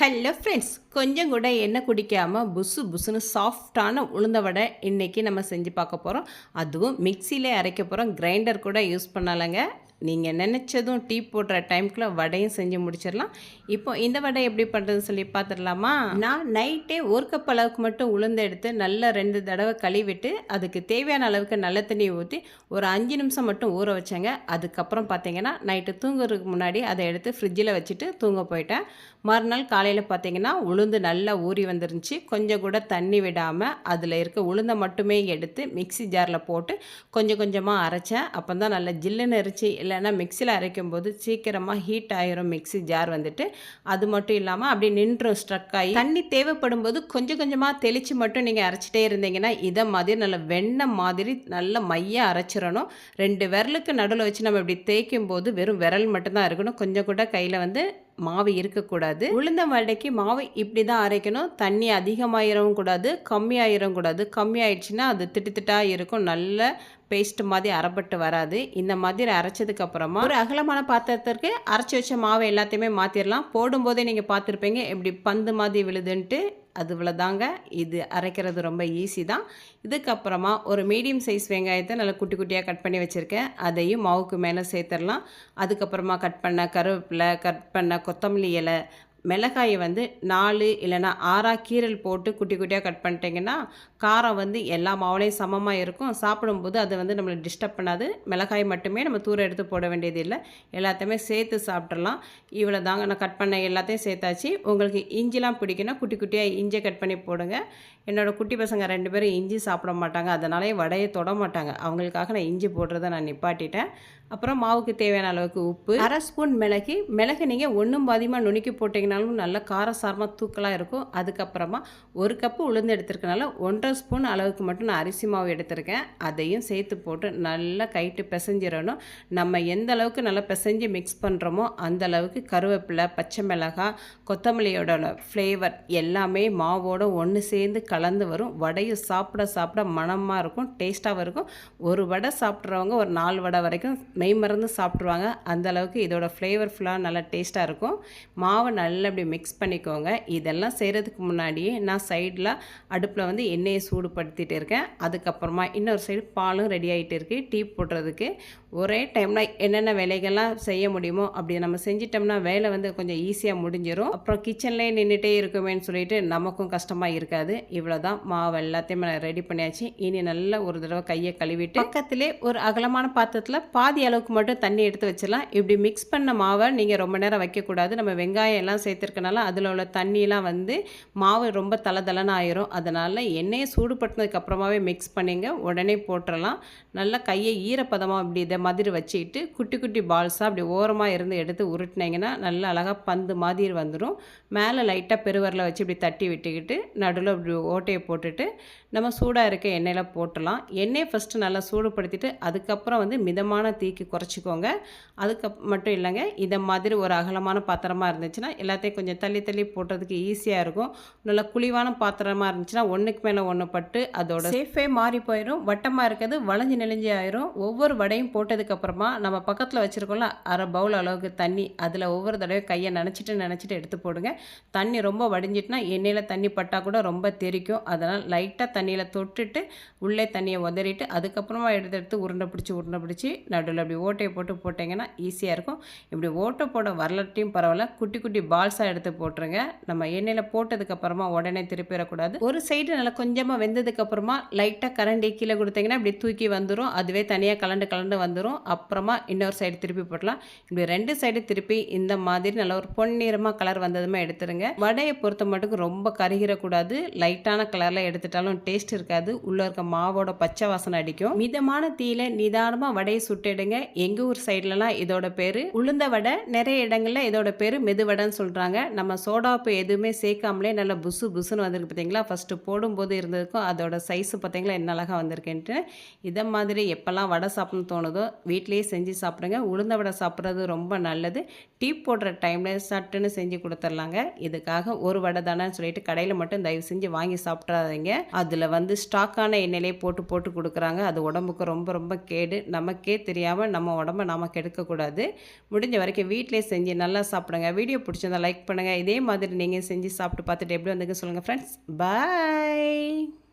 Hello friends கொஞ்சம் கூட எண்ணெய் குடிக்காமல் புசு புசுன்னு சாஃப்டான உளுந்த வடை இன்றைக்கி நம்ம செஞ்சு பார்க்க போகிறோம் அதுவும் மிக்சியிலே அரைக்க போகிறோம் கிரைண்டர் கூட யூஸ் பண்ணலைங்க. நீங்கள் நினச்சதும் டீ போடுற டைம்குள்ளே வடையும் செஞ்சு முடிச்சிடலாம். இப்போ இந்த வடை எப்படி பண்ணுறதுன்னு சொல்லி பார்த்துடலாமா? நான் நைட்டே ஒரு கப் அளவுக்கு மட்டும் உளுந்து எடுத்து நல்லா ரெண்டு தடவை கழுவிட்டு அதுக்கு தேவையான அளவுக்கு நல்ல தண்ணி ஊற்றி ஒரு அஞ்சு நிமிஷம் மட்டும் ஊற வச்சேங்க. அதுக்கப்புறம் பார்த்தீங்கன்னா நைட்டு தூங்குறதுக்கு முன்னாடி அதை எடுத்து ஃப்ரிட்ஜில் வச்சுட்டு தூங்க போயிட்டேன். மறுநாள் காலையில் பார்த்தீங்கன்னா உளுந்து நல்லா ஊறி வந்துருந்துச்சு. கொஞ்சம் கூட தண்ணி விடாமல் அதில் இருக்க உளுந்தை மட்டுமே எடுத்து மிக்ஸி ஜாரில் போட்டு கொஞ்சம் கொஞ்சமாக அரைச்சேன். அப்போ தான் நல்லா ஜில்லுன்னு அரிச்சு இல்லைன்னா மிக்சியில் அரைக்கும் போது சீக்கிரமாக ஹீட் ஆயிரும் மிக்ஸி ஜார் வந்துட்டு. அது மட்டும் இல்லாமல் அப்படியே நின்றும் ஸ்ட்ரக் ஆகி. தண்ணி தேவைப்படும் போது கொஞ்சம் கொஞ்சமாக தெளித்து மட்டும் நீங்கள் அரைச்சிட்டே இருந்தீங்கன்னா இதை மாதிரி நல்ல வெண்ணெய் மாதிரி நல்ல மையாக அரைச்சிடணும். ரெண்டு விரலுக்கு நடுவில் வச்சு நம்ம இப்படி தேய்க்கும் போது வெறும் விரல் மட்டும்தான் இருக்கணும். கொஞ்சம் கூட கையில் வந்து மாவு இருக்கக்கூடாது. உளுந்த வடைக்கு மாவு இப்படி தான் அரைக்கணும். தண்ணி அதிகமாகிடவும் கூடாது கம்மியாகிடவும் கூடாது. கம்மி ஆயிடுச்சுன்னா அது திட்டு திட்டாக இருக்கும். நல்ல பேஸ்ட் மாதிரி அரைப்பட்டு வராது. இந்த மாதிரி அரைச்சதுக்கு அப்புறமா ஒரு அகலமான பாத்திரத்திற்கு அரைச்சி வச்ச மாவை எல்லாத்தையுமே மாற்றிடலாம் போடும்போதே நீங்கள் பார்த்துருப்பீங்க. எப்படி பந்து மாதிரி விழுதுன்ட்டு அது இவ்வளோதாங்க இது அரைக்கிறது ரொம்ப ஈஸி தான். இதுக்கப்புறமா ஒரு மீடியம் சைஸ் வெங்காயத்தை நல்லா குட்டி குட்டியாக கட் பண்ணி வச்சுருக்கேன். அதையும் மாவுக்கு மேலே சேர்த்துடலாம். அதுக்கப்புறமா கட் பண்ண கருவேப்பிலை கட் பண்ண கொத்தமல்லி இலை மிளகாயை வந்து நாலு இல்லைன்னா ஆறா கீரல் போட்டு குட்டி குட்டியாக கட் பண்ணிட்டீங்கன்னா காரம் வந்து எல்லா மாவுலேயும் சமமாக இருக்கும். சாப்பிடும்போது அது வந்து நம்மளை டிஸ்டர்ப் பண்ணாது. மிளகாய் மட்டுமே நம்ம தூரம் எடுத்து போட வேண்டியது இல்லை. எல்லாத்தையுமே சேர்த்து சாப்பிட்றலாம் இவ்வளோ தாங்க நான் கட் பண்ண எல்லாத்தையும் சேர்த்தாச்சு. உங்களுக்கு இஞ்சிலாம் பிடிக்குன்னா குட்டி குட்டியாக இஞ்சி கட் பண்ணி போடுங்க. என்னோடய குட்டி பசங்க ரெண்டு பேரும் இஞ்சி சாப்பிட மாட்டாங்க. அதனாலே வடையை தொட மாட்டாங்க. அவங்களுக்காக நான் இஞ்சி போடுறத நான் நிப்பாட்டிட்டேன். அப்புறம் மாவுக்கு தேவையான அளவுக்கு உப்பு. அரை ஸ்பூன் மிளகு. மிளகு நீங்கள் ஒன்றும் பாதியமாக நுணுக்கி போட்டிங்கன்னா போட்டிங்கனாலும் நல்ல காரசாரமாக தூக்கலாக இருக்கும். அதுக்கப்புறமா ஒரு கப்பு உளுந்து எடுத்திருக்கனால ஒன்றரை ஸ்பூன் அளவுக்கு மட்டும் நான் அரிசி மாவு எடுத்திருக்கேன். அதையும் சேர்த்து போட்டு நல்லா கைட்டு பிசைஞ்சிடணும். நம்ம எந்த அளவுக்கு நல்லா பிசைஞ்சு மிக்ஸ் பண்ணுறோமோ அந்த அளவுக்கு கருவேப்பிலை பச்சை மிளகாய் கொத்தமல்லியோட ஃப்ளேவர் எல்லாமே மாவோட ஒன்று சேர்ந்து கலந்து வரும். வடையும் சாப்பிட சாப்பிட மணமாக இருக்கும் டேஸ்ட்டாகவும் இருக்கும். ஒரு வடை சாப்பிட்றவங்க ஒரு நாலு வடை வரைக்கும் மெய் மறந்து சாப்பிட்ருவாங்க அந்த அளவுக்கு இதோட ஃப்ளேவர் ஃபுல்லாக நல்லா டேஸ்ட்டாக இருக்கும். மாவை நல்லா இப்படி மிக்ஸ் பண்ணிக்கோங்க. இதெல்லாம் செய்கிறதுக்கு முன்னாடியே நான் சைடில் அடுப்பில் வந்து எண்ணெயை சூடுபடுத்திட்டு இருக்கேன். அதுக்கப்புறமா இன்னொரு சைடு பாலும் ரெடி ஆகிட்டு இருக்குது டீ போடுறதுக்கு ஒரே டைமில் என்னென்ன வேலைகள்லாம் செய்ய முடியுமோ அப்படி நம்ம செஞ்சிட்டோம்னா வேலை வந்து கொஞ்சம் ஈஸியாக முடிஞ்சிடும் அப்புறம் கிச்சன்லேயே நின்றுட்டே இருக்குமேன்னு சொல்லிட்டு நமக்கும் கஷ்டமாக இருக்காது. இவ்வளோ தான் மாவு எல்லாத்தையுமே நான் ரெடி பண்ணியாச்சு. இனி நல்லா ஒரு தடவை கையை கழுவிட்டு பக்கத்திலே ஒரு அகலமான பாத்திரத்தில் பாதி அளவுக்கு மட்டும் தண்ணி எடுத்து வச்சிடலாம். இப்படி மிக்ஸ் பண்ண மாவை நீங்கள் ரொம்ப நேரம் வைக்கக்கூடாது. நம்ம வெங்காயம் எல்லாம் சேர்த்துருக்கனால அதில் உள்ள தண்ணியெலாம் வந்து மாவு ரொம்ப தளதளன்னு ஆயிரும். அதனால் எண்ணெயை சூடுபட்டினதுக்கப்புறமாவே மிக்ஸ் பண்ணிங்க. உடனே போட்டுடலாம். நல்லா கையை ஈரப்பதமாக இப்படி இதை மாதிரி வச்சுக்கிட்டு குட்டி குட்டி பால்ஸாக அப்படி ஓரமாக இருந்து எடுத்து உருட்டினீங்கன்னா நல்லா அழகாக பந்து மாதிரி வந்துடும் மேலே லைட்டாக பெருவரில் வச்சு இப்படி தட்டி விட்டுக்கிட்டு நடுவில் இப்படி ஓட்டையை போட்டுட்டு நம்ம சூடாக இருக்க எண்ணெயில் போட்டுடலாம். எண்ணெயை ஃபஸ்ட்டு நல்லா சூடுபடுத்திட்டு அதுக்கப்புறம் வந்து மிதமான தீக்கு குறைச்சிக்கோங்க. அதுக்கு மட்டும் இல்லைங்க இதை மாதிரி ஒரு அகலமான பாத்திரமாக இருந்துச்சுன்னா எல்லாத்தையும் கொஞ்சம் தள்ளி தள்ளி போடுறதுக்கு ஈஸியாக இருக்கும். நல்லா குழிவான பாத்திரமாக இருந்துச்சுன்னா ஒன்றுக்கு மேலே ஒன்று பட்டு அதோட சேஃபே மாறி போயிடும் வட்டமாக இருக்கிறது வளைஞ்சு நெளிஞ்சு ஆயிரும். ஒவ்வொரு வடையும் போட்டு போட்டதுக்கப்புறமா நம்ம பக்கத்தில் வச்சுருக்கோம்ல அரை பவுல் அளவுக்கு தண்ணி அதில் ஒவ்வொரு தடவை கையை நினச்சிட்டு நினச்சிட்டு எடுத்து போடுங்க. தண்ணி ரொம்ப வடிஞ்சிட்டுனா எண்ணெயில் தண்ணி பட்டால் கூட ரொம்ப தெரிக்கும். அதனால் லைட்டாக தண்ணியில் தொட்டுட்டு உள்ளே தண்ணியை உதறிட்டு அதுக்கப்புறமா எடுத்து எடுத்து உருண்டை பிடிச்சி உருண்டை பிடிச்சி நடுவில் அப்படி ஓட்டையை போட்டு போட்டிங்கன்னா ஈஸியாக இருக்கும். இப்படி ஓட்டை போட வரலட்டையும் பரவாயில்ல. குட்டி குட்டி பால்ஸாக எடுத்து போட்டுருங்க. நம்ம எண்ணெயில் போட்டதுக்கப்புறமா உடனே திருப்பிடக்கூடாது. ஒரு சைடு நல்லா கொஞ்சமாக வெந்ததுக்கப்புறமா லைட்டாக கரண்டி கீழே கொடுத்தீங்கன்னா இப்படி தூக்கி வந்துடும் அதுவே தனியாக கலண்டு கலண்டு வந்துடும் அப்புறமா இன்னொரு சைடு திருப்பி போடலாம் இப்படி ரெண்டு சைடு திருப்பி இந்த மாதிரி நல்ல ஒரு பொன்னிறமாக கலர் வந்ததுமே எடுத்துருங்க. வடையை பொறுத்த மட்டும் ரொம்ப கருகிடக்கூடாது லைட்டான கலரில் எடுத்துட்டாலும் டேஸ்ட் இருக்காது. உள்ளே இருக்க மாவோட பச்சை வாசனை அடிக்கும். மிதமான தீயில நிதானமாக வடையை சுட்டிடுங்க. எங்கள் ஊர் சைட்லலாம் இதோட பேர் உளுந்த வடை. நிறைய இடங்களில் இதோட பேர் மெதுவடைன்னு சொல்கிறாங்க நம்ம சோடாப்பு எதுவுமே சேர்க்காமலே நல்லா புசு புசுன்னு வந்திருக்கு பார்த்தீங்களா ஃபஸ்ட்டு போடும்போது இருந்ததுக்கும் அதோட சைஸு பார்த்தீங்களா என்ன அழகாக வந்திருக்கேன்ட்டு. இதை மாதிரி எப்போல்லாம் வடை சாப்பிடணும்னு தோணுதோ வீட்டிலேயே செஞ்சு சாப்பிடுங்க. உளுந்த வடை சாப்பிட்றது ரொம்ப நல்லது. டீ போடுற டைமில் சட்டுன்னு செஞ்சு கொடுத்துர்லாங்க. இதுக்காக ஒரு வடை தானேன்னு சொல்லிட்டு கடையில் மட்டும் தயவு செஞ்சு வாங்கி சாப்பிட்றாதீங்க அதில் வந்து ஸ்டாக்கான எண்ணெயிலே போட்டு போட்டு கொடுக்குறாங்க. அது உடம்புக்கு ரொம்ப ரொம்ப கேடு. நமக்கே தெரியாமல் நம்ம உடம்ப நாம் கெடுக்கக்கூடாது முடிஞ்ச வரைக்கும் வீட்டிலே செஞ்சு நல்லா சாப்பிடுங்க. வீடியோ பிடிச்சிருந்தா லைக் பண்ணுங்கள் இதே மாதிரி நீங்கள் செஞ்சு சாப்பிட்டு பார்த்துட்டு எப்படி வந்துங்க சொல்லுங்கள் ஃப்ரெண்ட்ஸ் பாய்